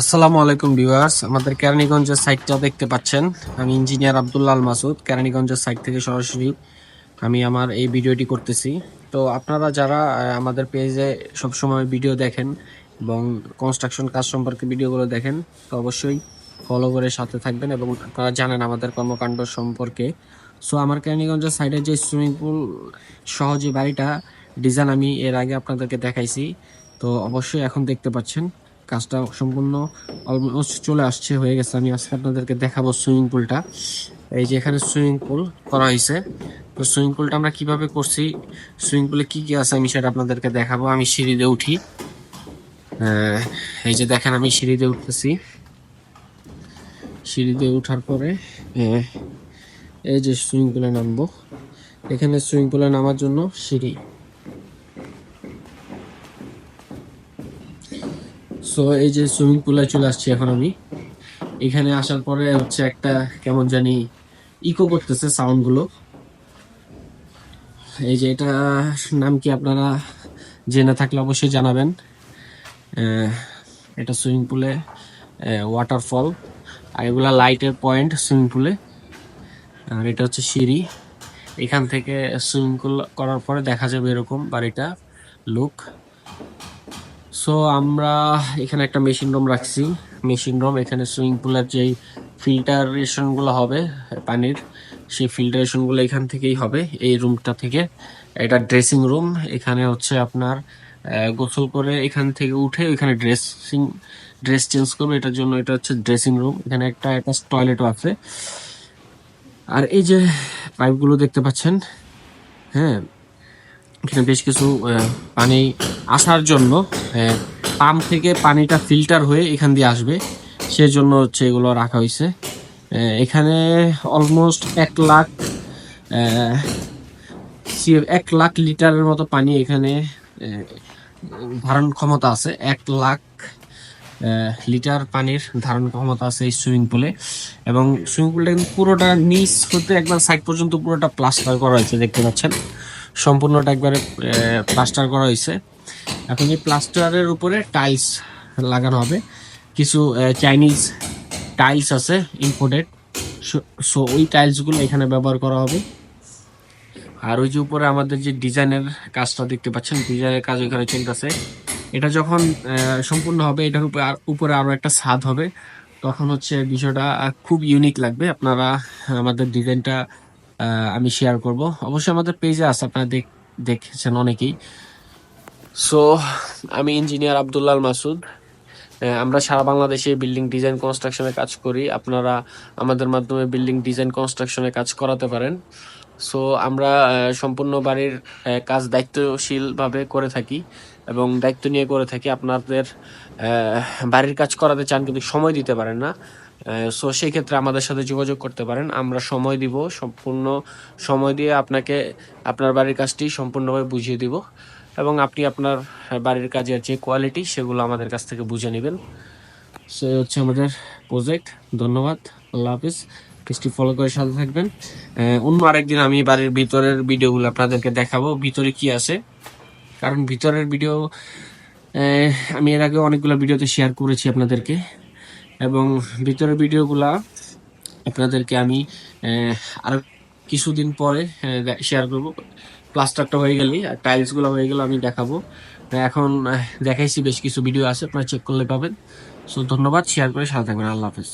আসসালামু আলাইকুম ভিউয়ার্স, আমাদের কেরানীগঞ্জের সাইটটা দেখতে পাচ্ছেন। আমি ইঞ্জিনিয়ার আব্দুল্লাহ আল মাসুদ কেরানীগঞ্জের সাইট থেকে সরাসরি আমি আমার এই ভিডিওটি করতেছি। তো আপনারা যারা আমাদের পেজে সবসময় ভিডিও দেখেন এবং কনস্ট্রাকশন কাজ সম্পর্কে ভিডিওগুলো দেখেন, তো অবশ্যই ফলো করে সাথে থাকবেন এবং আপনারা জানেন আমাদের কর্মকাণ্ড সম্পর্কে। সো আমার কেরানীগঞ্জের সাইডে যে সুইমিং পুল সহ যে বাড়িটা ডিজাইন আমি এর আগে আপনাদেরকে দেখাইছি। তো অবশ্যই এখন দেখতে পাচ্ছেন। কাজটা সম্পূর্ণ অলমোস্ট চলে আসছে, হয়ে গেছে। আমি আজকে আপনাদেরকে দেখাবো সুইমিং পুলটা এই যে এখানে সুইমিং পুল করা হয়েছে। তো সুইমিং পুলটা আমরা কীভাবে করছি? সুইমিং পুলে কি কি আছে আমি সেটা আপনাদেরকে দেখাবো। আমি সিঁড়িতে উঠি। এই যে দেখেন আমি সিঁড়িতে উঠতেছি। সিঁড়িতে উঠার পরে এই যে সুইমিং পুলে নামবো। এখানে সুইমিং পুলে নামার জন্য সিঁড়ি। সো এই যে সুইমিং পুলে চলে আসছি এখন আমি। এখানে আসার পরে হচ্ছে একটা কেমন জানি ইকো করতেছে সাউন্ডগুলো। এই যে এটা নাম কি আপনারা জেনে থাকলে অবশ্যই জানাবেন। এটা সুইমিং পুলে ওয়াটারফল আর এগুলা লাইটের পয়েন্ট সুইমিং পুলে আর এটা হচ্ছে সিঁড়ি। এখান থেকে সুইমিং পুল করার পরে দেখা যাবে এরকম, বাড়িটা লুক সো আমরা এখানে একটা মেশিন রুম রাখছি। মেশিন রুম এখানে সুইমিং পুলের যেই ফিল্টারেশনগুলো হবে, পানির, সেই ফিল্টারেশনগুলো এখান থেকেই হবে, এই রুমটা থেকে। এটা ড্রেসিং রুম এখানে হচ্ছে আপনার গোসল করে এখান থেকে উঠে ওইখানে ড্রেসিং ড্রেস চেঞ্জ করবে। এটার জন্য এটা হচ্ছে ড্রেসিং রুম এখানে একটা একটা টয়লেটও আছে। আর এই যে পাইপগুলো দেখতে পাচ্ছেন হ্যাঁ এখানে বেশ কিছু পানি আসার জন্য পাম্প থেকে পানিটা ফিল্টার হয়ে এখান দিয়ে আসবে। সেজন্য হচ্ছে এগুলো রাখা হয়েছে। এখানে অলমোস্ট এক লাখ এক লাখ লিটারের মতো পানি এখানে ধারণ ক্ষমতা আছে। এক লাখ লিটার পানির ধারণ ক্ষমতা আছে এই সুইমিং পুলে। এবং সুইমিং পুলটা কিন্তু পুরোটা নিচ হতে একবার সাইড পর্যন্ত পুরোটা প্লাস্টার করা হয়েছে, দেখতে পাচ্ছেন। সম্পূর্ণটা একবারে প্লাস্টার করা হয়েছে। এখন এই প্লাস্টারের উপরে টাইলস লাগানো হবে। কিছু চাইনিজ টাইলস আছে ইম্পোর্টেড সো ওই টাইলসগুলো এখানে ব্যবহার করা হবে। আর ওই যে উপরে আমাদের যে ডিজাইনের কাজটা দেখতে পাচ্ছেন, ডিজাইনের কাজ ওইখানে চলতেছে। এটা যখন সম্পূর্ণ হবে, এটার উপরে আর- উপরে আরও একটা ছাদ হবে। তখন হচ্ছে বিষয়টা খুব ইউনিক লাগবে। আপনারা, আমাদের ডিজাইনটা আমি শেয়ার করব। অবশ্যই আমাদের পেজে আছে, আপনারা দেখ- দেখেছেন অনেকেই। সো আমি ইঞ্জিনিয়ার আবদুল্লাহ মাসুদ। আমরা সারা বাংলাদেশে বিল্ডিং ডিজাইন কনস্ট্রাকশনের কাজ করি। আপনারা আমাদের মাধ্যমে বিল্ডিং ডিজাইন কনস্ট্রাকশনের কাজ করাতে পারেন। সো আমরা সম্পূর্ণ বাড়ির কাজ দায়িত্বশীলভাবে করে থাকি এবং দায়িত্ব নিয়ে করে থাকি। আপনাদের বাড়ির কাজ করাতে চান কিন্তু সময় দিতে পারেন না। সো সেই ক্ষেত্রে আমাদের সাথে যোগাযোগ করতে পারেন। আমরা সময় দিব, সম্পূর্ণ সময় দিয়ে আপনাকে, আপনার বাড়ির কাজটি সম্পূর্ণভাবে বুঝিয়ে দিব। এবং আপনি আপনার বাড়ির কাজের যে কোয়ালিটি সেগুলো আমাদের কাছ থেকে বুঝে নেবেন। সো হচ্ছে আমাদের প্রজেক্ট ধন্যবাদ। আল্লাহ হাফিজ। পেজটি ফলো করে সাথে থাকবেন। অন্য আরেকদিন আমি বাড়ির ভিতরের ভিডিওগুলো আপনাদেরকে দেখাবো। ভিতরে কি আছে? কারণ ভিতরের ভিডিও আমি এর আগে অনেকগুলো ভিডিওতে শেয়ার করেছি আপনাদেরকে। এবং ভিতরের ভিডিওগুলা আপনাদেরকে আমি আহ, আরও কিছুদিন পরে শেয়ার করব। প্লাস্টারটা হয়ে গেলে আর টাইলসগুলো হয়ে গেলে আমি দেখাবো। এখন দেখাইছি, বেশ কিছু ভিডিও আছে, আপনারা চেক করলে পাবেন। সো ধন্যবাদ শেয়ার করে সাথে থাকবেন। আল্লাহ হাফেজ।